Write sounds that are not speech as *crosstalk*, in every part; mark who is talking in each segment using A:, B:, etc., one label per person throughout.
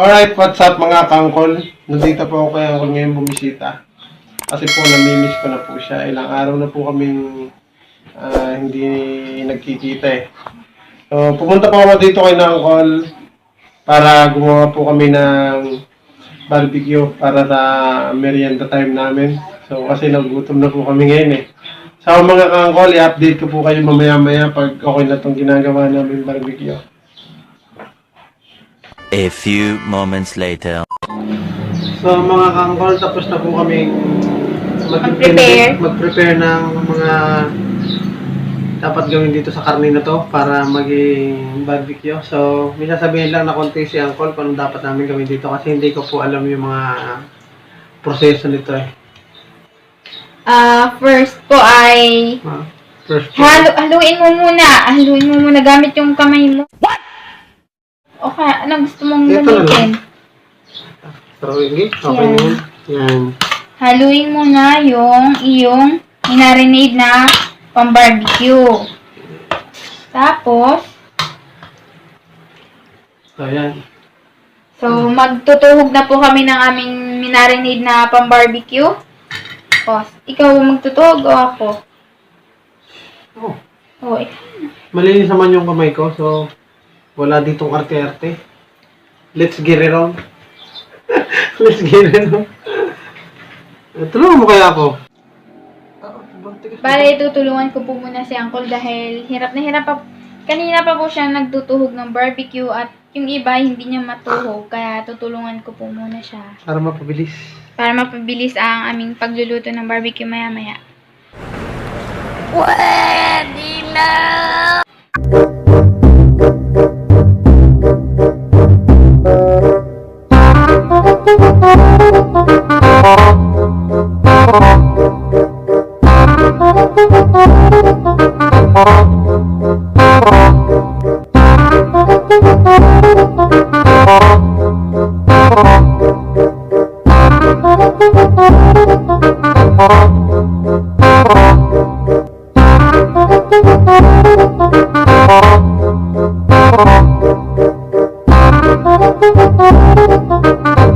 A: Alright, what's up mga kangkol? Nandito po ako kay Uncle ngayon bumisita. Kasi po, namimiss ko na po siya. Ilang araw na po kaming ah, hindi nagkikita eh. So, pumunta po ako dito kay na Uncle para gumawa po kami ng barbecue para sa merienda time namin. So, kasi nagutom na po kami ngayon eh. So, mga kangkol, i-update ko po kayo mamaya-maya pag okay na itong ginagawa namin barbecue.
B: A few moments later.
A: So mga kangkol, tapos na po kami
C: Mag-prepare.
A: mag-prepare ng mga dapat gawin dito sa karne na to para maging barbecue. So, may sasabihin lang na konti si Uncle kung dapat namin gawin dito kasi hindi ko po alam yung mga proseso nito eh.
C: Ah, first po ay
A: Ah, First,
C: halu haluin mo muna. Haluin mo muna gamit yung kamay mo. What? Okay, anong gusto mong
A: Ito na
C: gamitin?
A: throwing it. Okay
C: Yan.
A: yun. Yan.
C: Haluin mo na yung iyong minarinade na pang-barbecue. Tapos,
A: So, yan.
C: so magtutuhog na po kami ng aming minarinade na pang-barbecue. O, ikaw magtutuhog o ako?
A: Oh,
C: O, ikaw.
A: malinis naman yung kamay ko. So, wala ditong arte-arte. Let's get it on. *laughs* Let's get it on. Eh, Tulungan mo kaya ako.
C: Bale, tutulungan ko po muna si Uncle dahil hirap na hirap pa. Kanina pa po siya nagtutuhog ng barbecue at yung iba hindi niya matuhog. Kaya tutulungan ko po muna siya.
A: Para mapabilis.
C: Para mapabilis ang aming pagluluto ng barbecue maya-maya.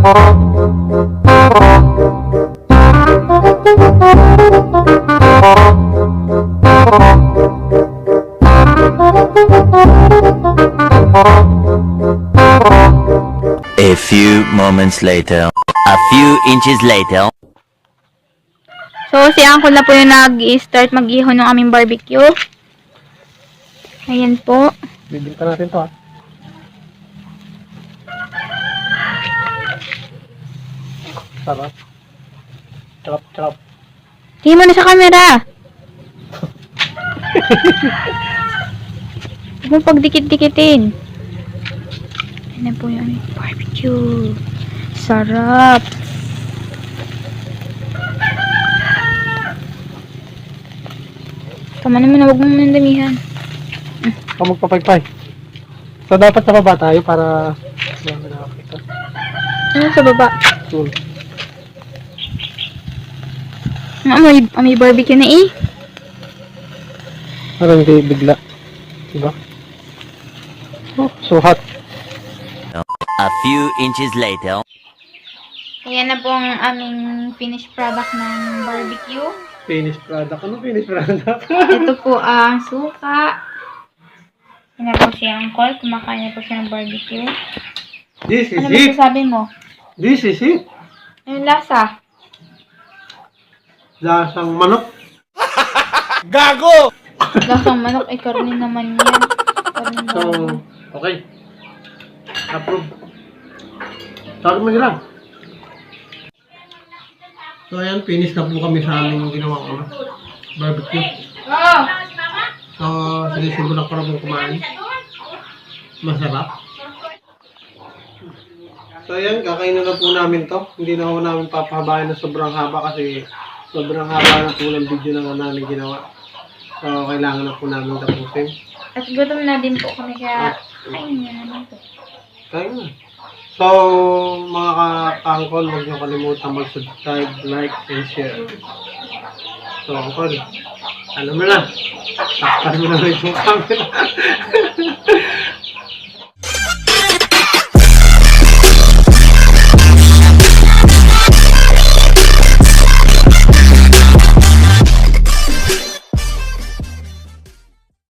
B: A moments later. A few inches later.
C: So, si Uncle na po yung nag-start mag-iho ng aming barbecue. Ayan po.
A: Bibinta natin to ah. Sarap. Sarap, sarap.
C: Tingin mo na sa camera. *laughs* Huwag mo pagdikit-dikitin. Ayan na po yung barbecue. Sarap. Tama naman na huwag mo muna damihan.
A: Ikaw magpapaypay. So, dapat sa baba tayo para... Nakakita.
C: Ano sa baba?
A: Cool.
C: Amoy, amoy barbecue na eh.
A: Parang hindi bigla. Diba? Oh, so hot.
B: A few inches later.
C: Ayan na po ang aming finished product ng barbecue.
A: Finished product. Ano finished product? *laughs*
C: Ito po ang suka. Yan na po si Uncle. Kumakain na po siya ng barbecue.
A: This is
C: Ano
A: it.
C: masasabi mo?
A: This is it.
C: Yung lasa.
A: Lasang manok. *laughs*
C: Lasang manok. Ay, karne naman yan. Karne
A: So,
C: naman.
A: okay. Approve. Sabi mo nila. So, ayan, finish na po kami sa aming ginawa ano, barbecue. So, sinisimulan ko na pong kumain. Masarap. So, ayan, kakainin na po namin to. Hindi na po namin papahabayan na sobrang haba kasi sobrang haba na po ng video na namin ginawa. So, kailangan na po namin tapusin.
C: At gutom na din po kami kaya kain na naman po.
A: Kaya nga. So, mga ka-angkol, huwag niyo kalimutan mag-subscribe, like, and share. So, angkol, alam mo na. Takpan mo na rin yung camera. *laughs*